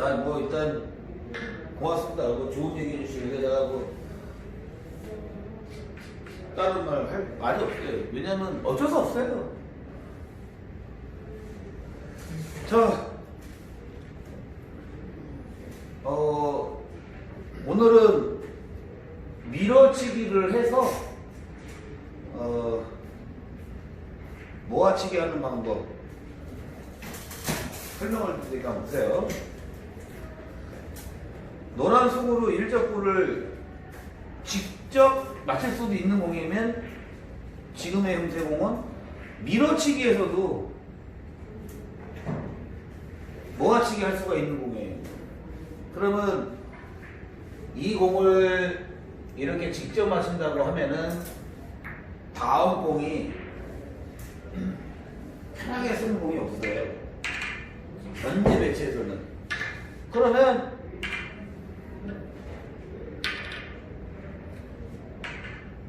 자, 뭐 일단 고맙습니다. 뭐 좋은 얘기 해주시는데 제가 뭐 다른 말 할 말이 없어요. 왜냐면 어쩔 수 없어요. 자, 어, 오늘은 밀어치기를 해서 어, 모아치기 하는 방법 설명을 드리니까 보세요. 노란 속으로 일적구를 직접 맞출 수도 있는 공이면 지금의 형태공은 밀어치기에서도 모아치기 할 수가 있는 공이에요. 그러면 이 공을 이렇게 직접 맞춘다고 하면은 다음 공이 편하게 쓰는 공이 없어요. 현재 매체에서는. 그러면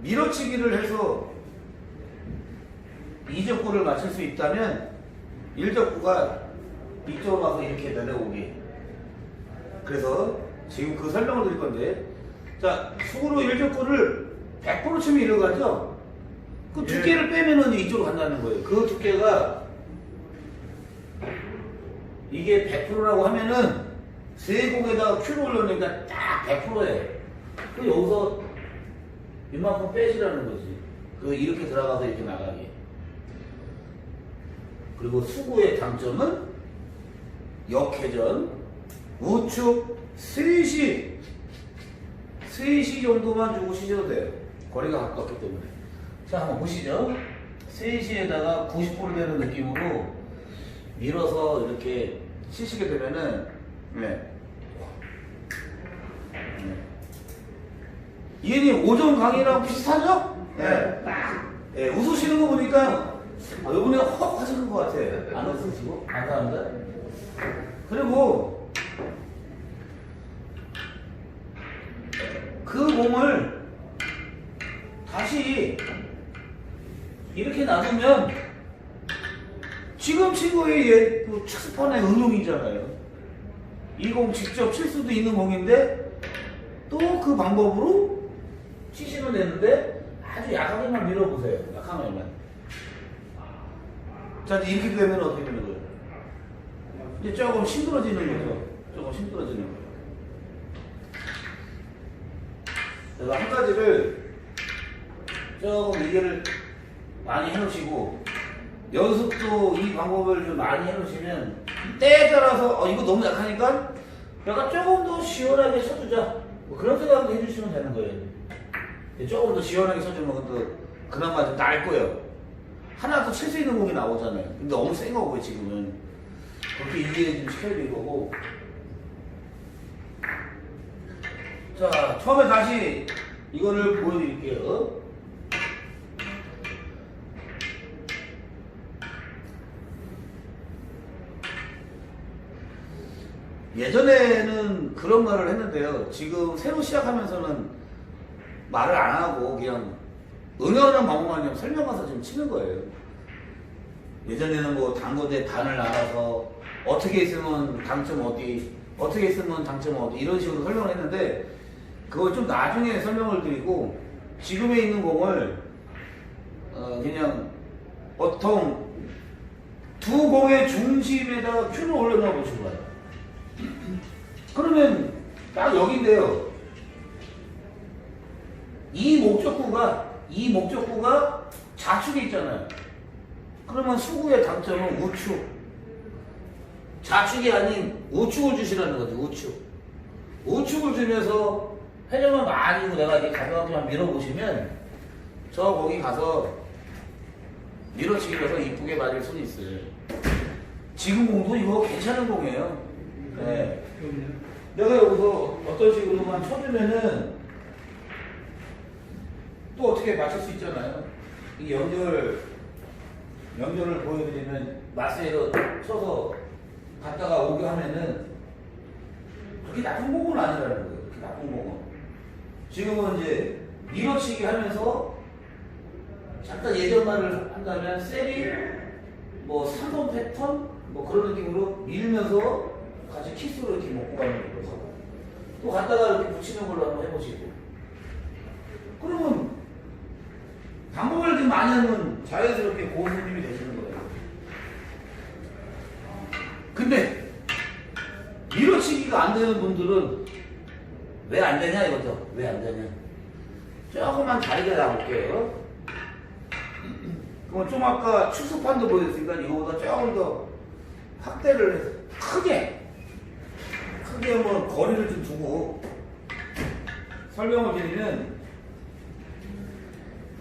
밀어치기를 해서 이적구를 맞출 수 있다면 일적구가 이쪽으로 와서 이렇게 내려오게. 그래서 지금 그 설명을 드릴 건데, 자, 수으로 일적구를 100% 치면 이리로 가죠? 그 예. 두께를 빼면은 이쪽으로 간다는 거예요. 그 두께가 이게 100%라고 하면은 세 공에다가 큐를 올려놓으니까 딱 100%예요. 그 여기서 이만큼 빼시라는 거지. 그 이렇게 들어가서 이렇게 나가게. 그리고 수구의 장점은 역회전, 우측 3시 3시 정도만 주고 치셔도 돼요. 거리가 가깝기 때문에. 자, 한번 보시죠. 3시에다가 90% 되는 느낌으로 밀어서 이렇게 치시게 되면은, 네. 네. 이해님 오전 강의랑 비슷하죠? 네. 네, 웃으시는 거 보니까 아, 이번에 확 하시는 것 같아. 안 웃으시고? 감사합니다. 그리고 그 공을 다시 이렇게 놔두면 지금 친구의 예, 그 축스판의 응용이잖아요. 이 공 직접 칠 수도 있는 공인데 또 그 방법으로 치시면 되는데 아주 약하게만 밀어보세요. 약하게만. 자, 이제 이렇게 되면 어떻게 되는 거예요? 이제 조금 힘들어지는 거죠. 조금 힘들어지는 거예요. 그래서 한 가지를 조금 이해를 많이 해놓으시고 연습도 이 방법을 좀 많이 해놓으시면 때에 따라서 어 이거 너무 약하니까 약간 조금 더 시원하게 쳐주자 뭐 그런 생각도 해주시면 되는 거예요. 조금 더 시원하게 쳐주면 또 그나마 좀 나을 거예요. 하나 더칠수 있는 곡이 나오잖아요. 근데 너무 센 거고요 지금은 그렇게 이해 좀 시켜드릴 거고. 자 처음에 다시 이거를 보여드릴게요. 예전에는 그런 말을 했는데요. 지금 새로 시작하면서는 말을 안 하고 그냥 은연한 방법만 설명해서 지금 치는 거예요. 예전에는 뭐 단거대 반을 나눠서 어떻게 있으면 당점 어디, 어떻게 있으면 당점 어디 이런 식으로 설명을 했는데 그걸 좀 나중에 설명을 드리고 지금에 있는 공을 어 그냥 보통 두 공의 중심에다가 큐를 올려놔 보시고 봐요. 그러면 딱 여기인데요. 이 목적구가 이 목적구가 좌측에 있잖아요. 그러면 수구의 당점은 우측. 좌측이 아닌 우측을 주시라는 거죠. 우측. 우측을 주면서 회전만 많이 주고 내가 이렇게 가볍게만 밀어보시면 저 거기 가서 밀어치기 해서 이쁘게 맞을 수는 있어요. 지금 공도 이거 괜찮은 공이에요. 네. 내가 여기서 어떤 식으로만 쳐주면은 또 어떻게 맞출 수 있잖아요. 이 연결, 연결을 보여드리면 마세로 쳐서 갔다가 오게 하면은 그렇게 나쁜 공은 아니라는 거예요. 그렇게 나쁜 공은. 지금은 이제 밀어치기 하면서 잠깐 예전 말을 한다면 세리, 뭐 3번 패턴, 뭐 그런 느낌으로 밀면서 같이 키스로 이렇게 먹고 갖다가 이렇게 붙이는 걸로 한번 해보시고. 그러면 좀 많이 하면 자연스럽게 고운 손님이 되시는 거예요. 근데 밀어치기가 안 되는 분들은 왜 안 되냐 이거죠. 왜 안 되냐. 조금만 다르게 나볼게요. 그럼 좀 아까 축소판도 보였으니까 이거보다 조금 더 확대를 해서 크게 크게 한번 거리를 좀 두고 설명을 드리면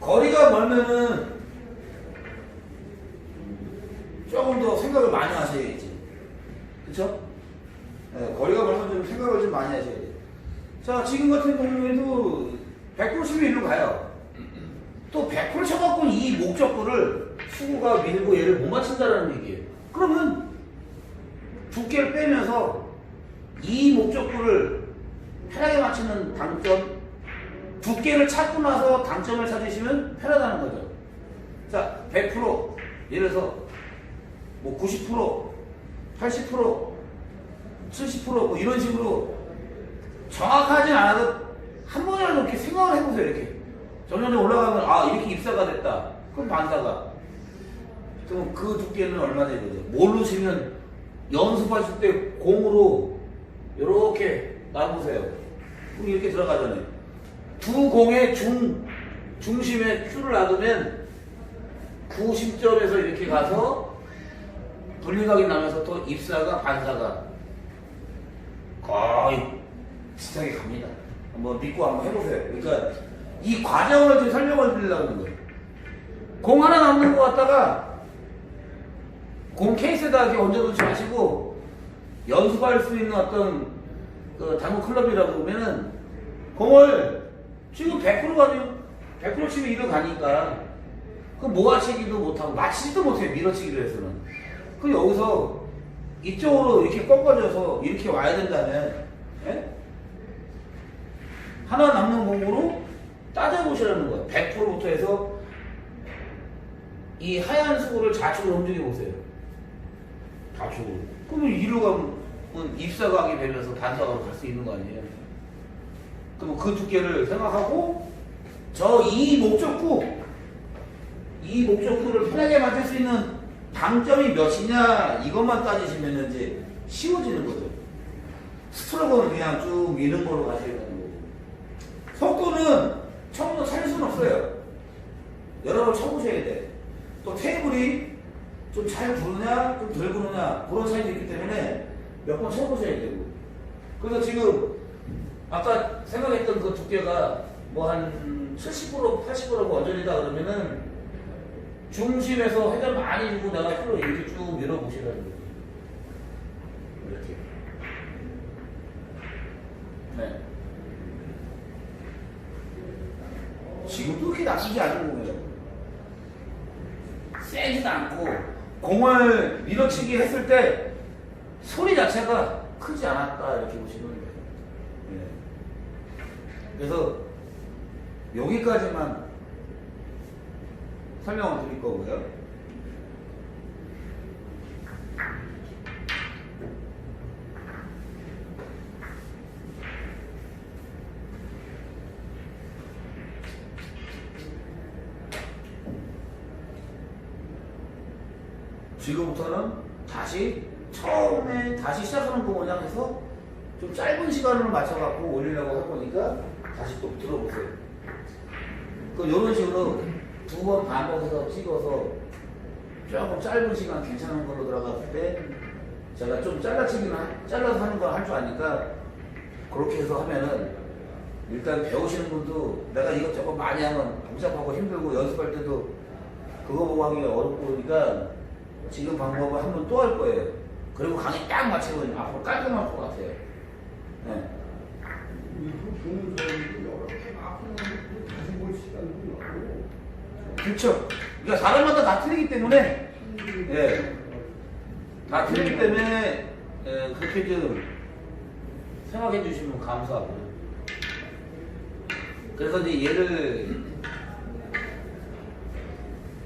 거리가 멀면은 조금 더 생각을 많이 하셔야지. 그쵸? 네, 거리가 멀면 좀 생각을 좀 많이 하셔야 돼요. 자, 지금 같은 경우에도 190일로 가요. 또 100% 쳐갖고 이 목적구를 수구가 밀고 얘를 못 맞춘다는 얘기예요. 그러면 두께를 빼면서 이 목적구를 편하게 맞추는 당점, 두께를 찾고 나서 당점을 찾으시면 편하다는 거죠. 자, 100% 예를 들어서 뭐 90%, 80%, 70%뭐 이런 식으로 정확하진 않아도 한 번이라도 이렇게 생각을 해보세요. 이렇게 점점 올라가면 아 이렇게 입사가 됐다. 그럼 반사가. 그럼 그 두께는 얼마 되거든요. 모르시면 연습하실 때 공으로 이렇게 놔보세요. 그럼 이렇게 들어가잖아요. 두 공의 중 중심에 큐를 놔두면 구심점에서 이렇게 가서 분리각이 나면서 또 입사가 반사가 거의 비슷하게 갑니다. 한번 믿고 한번 해보세요. 그러니까 이 과정을 좀 설명을 드리려고 하는 거예요. 공 하나 남는 것 같다가 공 케이스에다 이렇게 얹어놓지 마시고 연습할 수 있는 어떤 그 당구 클럽이라고 보면은 공을 지금 100% 가지고 100% 치면 이로 가니까 그 모아치기도 못하고 맞히지도 못해요 밀어치기를 해서는. 그 여기서 이쪽으로 이렇게 꺾어져서 이렇게 와야 된다면 예? 하나 남는 공으로 따져보시라는 거예요. 100%부터 해서 이 하얀 수구를 좌측으로 움직여 보세요. 좌측으로. 그러면 이리로 가면 입사각이 되면서 반사각으로 갈 수 있는 거 아니에요 그럼 그 두께를 생각하고 저 이 목적구 이 목적구를 편하게 맞출 수 있는 당점이 몇이냐 이것만 따지시면 이제 쉬워지는 거죠. 스트로크는 그냥 쭉 미는 걸로 가셔야 되는 거고 속도는 처음부터 찾을 수는 없어요. 여러 번 쳐보셔야 돼. 또 테이블이 좀잘 부르냐 좀덜 부르냐 그런 차이도 있기 때문에 몇 번 쳐보셔야 되고 그래서 지금 아까 생각했던 그 두께가 뭐 한 70% 80%고 언저리다 그러면은 중심에서 회전 많이 주고 내가 힘으로 이렇게 쭉 밀어보시라는 거죠. 이렇게. 네. 지금도 그렇게 나쁘지 않은 공이에요. 세지도 않고 공을 밀어치기 했을 때 소리 자체가 크지 않았다 이렇게 보시면 돼요. 네. 그래서 여기까지만 설명을 드릴 거고요. 지금부터는 다시 처음에 다시 시작하는 거 모양 해서 좀 짧은 시간을 맞춰갖고 올리려고 해보니까 다시 또 들어보세요. 그 이런 식으로 두 번 반복해서 찍어서 조금 짧은 시간 괜찮은 걸로 들어갔을 때 제가 좀 잘라치기는 하- 잘라서 하는 걸 할 줄 아니까 그렇게 해서 하면은 일단 배우시는 분도 내가 이것저것 많이 하면 복잡하고 힘들고 연습할 때도 그거 보고 하기 어렵고 그러니까 지금 방법을 한 번 또 할 거예요. 그리고 강의 딱 맞추면 앞으로 깔끔할 것 같아요. 그렇죠. 그러니까 사람마다 다 틀리기 때문에 예. 다 틀리기 때문에 예, 그렇게 좀 생각해 주시면 감사하고요. 그래서 이제 얘를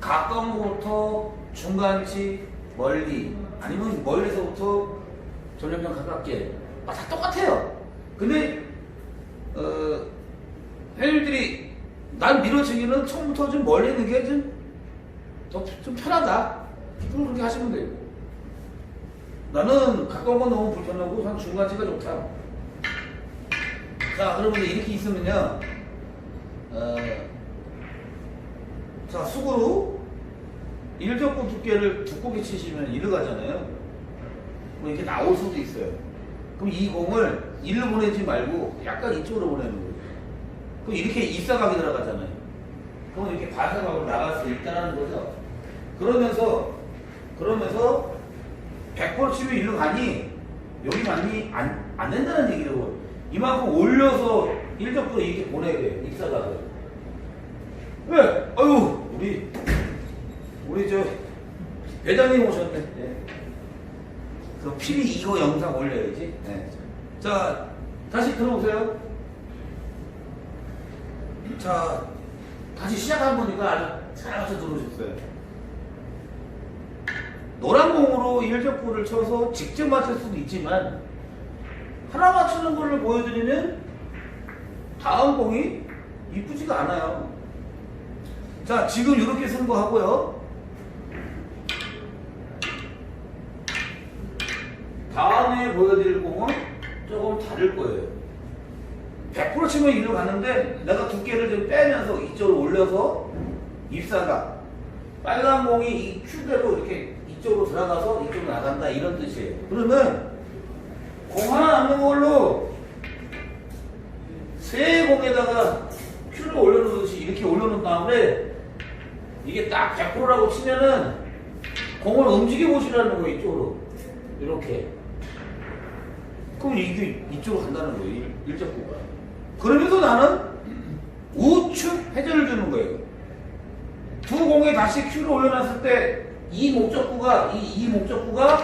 가까운 곳부터 중간치 멀리 아니면 멀리서부터 점점점 가깝게 아, 다 똑같아요. 근데 어, 회원님들이 난 밀어치기는 처음부터 좀 멀리 있는 게좀 편하다. 그럼 그렇게 하시면 되고. 나는 가까운 건 너무 불편하고 한 중간지가 좋다. 자, 그러면 이렇게 있으면요. 어, 자, 수고로 일적구 두께를 두껍게 치시면 이르 가잖아요. 뭐 이렇게 나올 수도 있어요. 그럼 이 공을 이를 보내지 말고 약간 이쪽으로 보내는 거예요. 그럼 이렇게 입사각이 들어가잖아요. 그럼 이렇게 반사각으로 나갈 수 있다는 거죠. 그러면서 그러면서 100% 치면 일로 가니 여기 많이 안, 안 된다는 얘기라고 이만큼 올려서 일적으로 이렇게 보내야 돼요. 입사각을. 왜? 아유 우리 우리 저 회장님 오셨네. 예. 그 필히 이거 영상 올려야지. 네. 자, 다시 들어오세요. 자, 다시 시작한 거니까 아주 잘 맞춰 들어오셨어요. 노란 공으로 일적구를 쳐서 직접 맞출 수도 있지만 하나 맞추는 거를 보여드리면 다음 공이 이쁘지가 않아요. 자, 지금 이렇게 쓰는 거 하고요. 다음에 보여드릴 공은 조금 다를 거예요. 100% 치면 이리로 가는데 내가 두께를 좀 빼면서 이쪽으로 올려서 입사가 빨간 공이 이 큐대로 이렇게 이쪽으로 들어가서 이쪽으로 나간다 이런 뜻이에요. 그러면 공 하나 남는 걸로 세 공에다가 큐를 올려놓듯이 이렇게 올려놓은 다음에 이게 딱 100%라고 치면은 공을 움직여 보시라는 거예요 이쪽으로 이렇게 그럼 이게 이쪽으로 간다는 거예요. 일- 일적구가. 그러면서 나는 우측 회전을 주는 거예요. 두 공에 다시 큐를 올려놨을 때 이 목적구가 이, 이 목적구가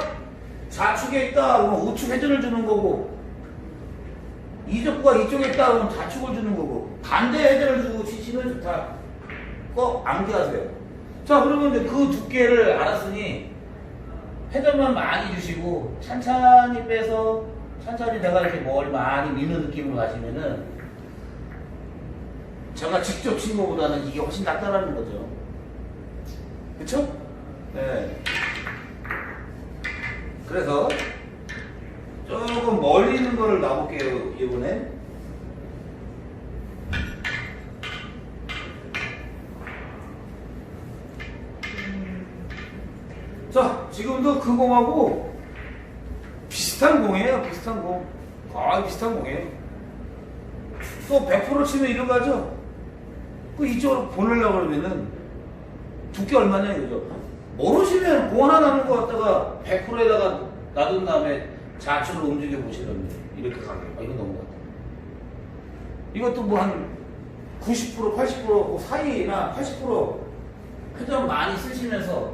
좌측에 있다 그러면 우측 회전을 주는 거고 이적구가 이쪽에 있다 그러면 좌측을 주는 거고 반대 회전을 주고 치시면 좋다. 꼭 암기하세요. 자 그러면 이제 그 두께를 알았으니 회전만 많이 주시고 천천히 빼서 천천히 내가 이렇게 머리 많이 미는 느낌으로 가시면은 제가 직접 친 거보다는 이게 훨씬 낫다라는 거죠. 그쵸? 네. 그래서 조금 멀리 있는 거를 놔볼게요, 이번에. 자, 지금도 그 공하고 비슷한 공이에요, 비슷한 공. 거의 비슷한 공이에요. 또 100% 치면 이런 거죠? 그 이쪽으로 보내려고 그러면은 두께 얼마냐 이거죠. 모르시면 공 하나 남은 거 갖다가 100%에다가 놔둔 다음에 좌측으로 움직여 보시라면 이렇게 가요. 아, 이건 너무 같아. 이것도 뭐 한 90% 80%그 사이나 80% 회전 많이 쓰시면서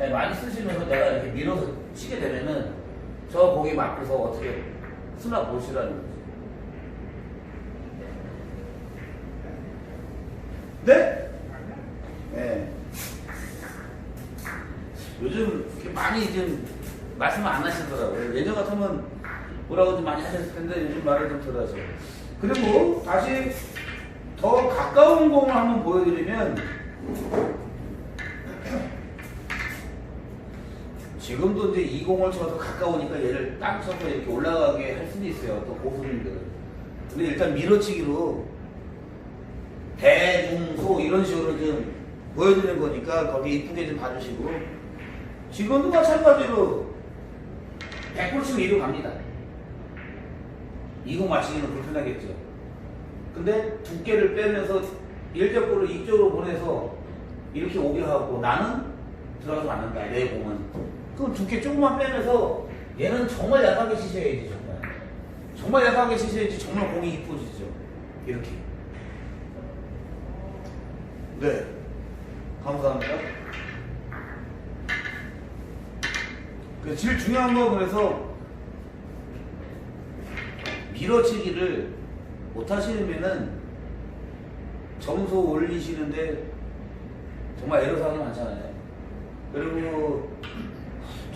예, 많이 쓰시면서 내가 이렇게 밀어서 치게 되면은 저 공이 맞고서 어떻게 쓰나 보시라는 거지. 네? 네. 요즘 많이 좀 말씀을 안 하시더라고요. 예전 같으면 뭐라고 좀 많이 하셨을 텐데 요즘 말을 좀덜 하세요. 그리고 다시 더 가까운 공을 한번 보여드리면 지금도 이제 이 공을 쳐서 가까우니까 얘를 딱 쳐서 이렇게 올라가게 할 수도 있어요. 또 고수님들은. 근데 일단 밀어치기로 대중소 이런 식으로 좀 보여드리는 거니까 거기 이쁘게 좀 봐주시고 지금도 마찬가지로 100% 치면 이로 갑니다. 이거 맞히기는 불편하겠죠. 근데 두께를 빼면서 일적으로 이쪽으로 보내서 이렇게 오게 하고 나는 들어가서 맞는다. 내 공은. 그럼 두께 조금만 빼면서 얘는 정말 약하게 치셔야지 정말. 정말 약하게 치셔야지 정말 공이 이뻐지죠. 이렇게. 네. 감사합니다. 그 제일 중요한 건 그래서 밀어치기를 못 하시면은 점수 올리시는데 정말 애로사항이 많잖아요. 그리고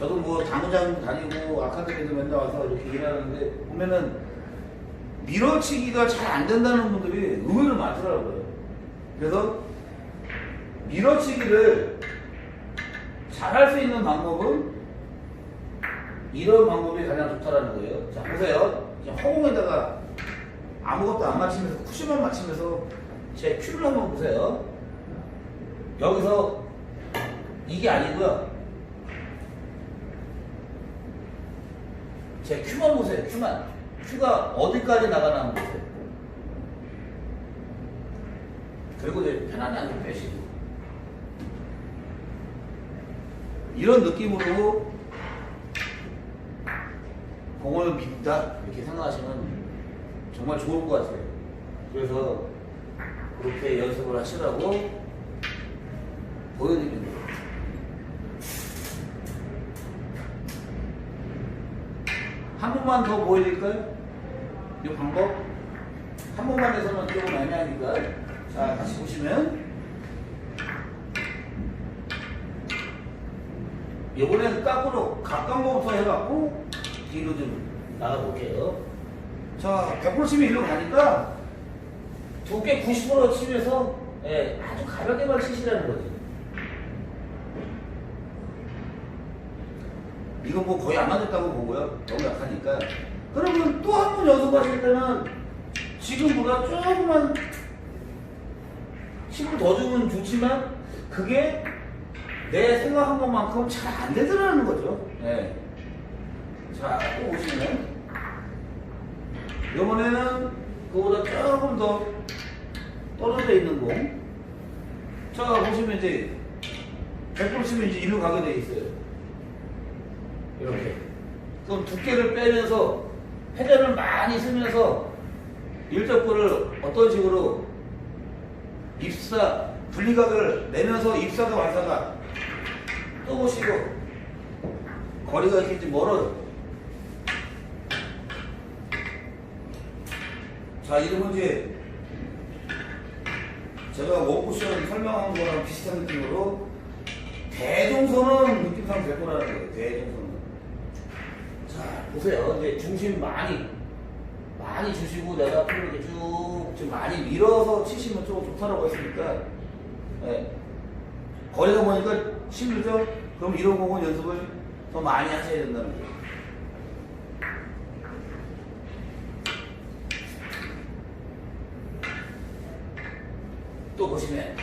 저도 뭐 당구장 다니고 아카데미도 맨날 와서 이렇게 일하는데 보면은 밀어치기가 잘 안 된다는 분들이 의외로 많더라고요. 그래서 밀어치기를 잘 할 수 있는 방법은 이런 방법이 가장 좋다라는 거예요. 자, 보세요. 허공에다가 아무것도 안 맞추면서 쿠션만 맞추면서 제 큐를 한번 보세요. 여기서 이게 아니고요. 제 큐만 보세요. 큐만. 큐가 어디까지 나가나 보세요. 그리고 이제 편안히 앉아 빼시고. 이런 느낌으로 공을 민다 이렇게 생각하시면 정말 좋을 것 같아요. 그래서 그렇게 연습을 하시라고 보여드리는 거 번만 더 보여드릴까요? 이 방법? 한 번만 해서는 조금 애매하니까. 자 다시 보시면. 이번에는 깎으로 가까운 거부터 해갖고 뒤로 좀 나가볼게요. 자 100% 치면 일로 가니까 두께 90% 치면서 예, 아주 가볍게만 치시라는 거지 이건 뭐 거의 안 맞았다고 보고요. 너무 약하니까. 그러면 또 한 번 연습하실 때는 지금보다 조금만 힘을 더 주면 좋지만 그게 내 생각한 것만큼 잘 안 되더라는 거죠. 네. 자, 또 보시면 이번에는 그보다 조금 더 떨어져 있는 공. 자, 보시면 이제 100% 치면 이제 이리로 가게 돼 있어요. 이렇게. 그럼 두께를 빼면서 회전을 많이 쓰면서 일적구를 어떤 식으로 입사 분리각을 내면서 입사가 완사가 또 보시고 거리가 이렇게 좀 멀어요. 자, 이러면 이제 제가 원쿠션 설명한 거랑 비슷한 느낌으로 대종선은 느낌상 될 거라는 거예요. 대종선은. 자, 보세요. 이제 중심 많이, 많이 주시고 내가 이렇게 쭉, 좀 많이 밀어서 치시면 조금 좋다라고 했으니까, 예. 거리가 보니까 힘들죠? 그럼 이런 공은 연습을 더 많이 하셔야 된다는 거예요. 또 보시면,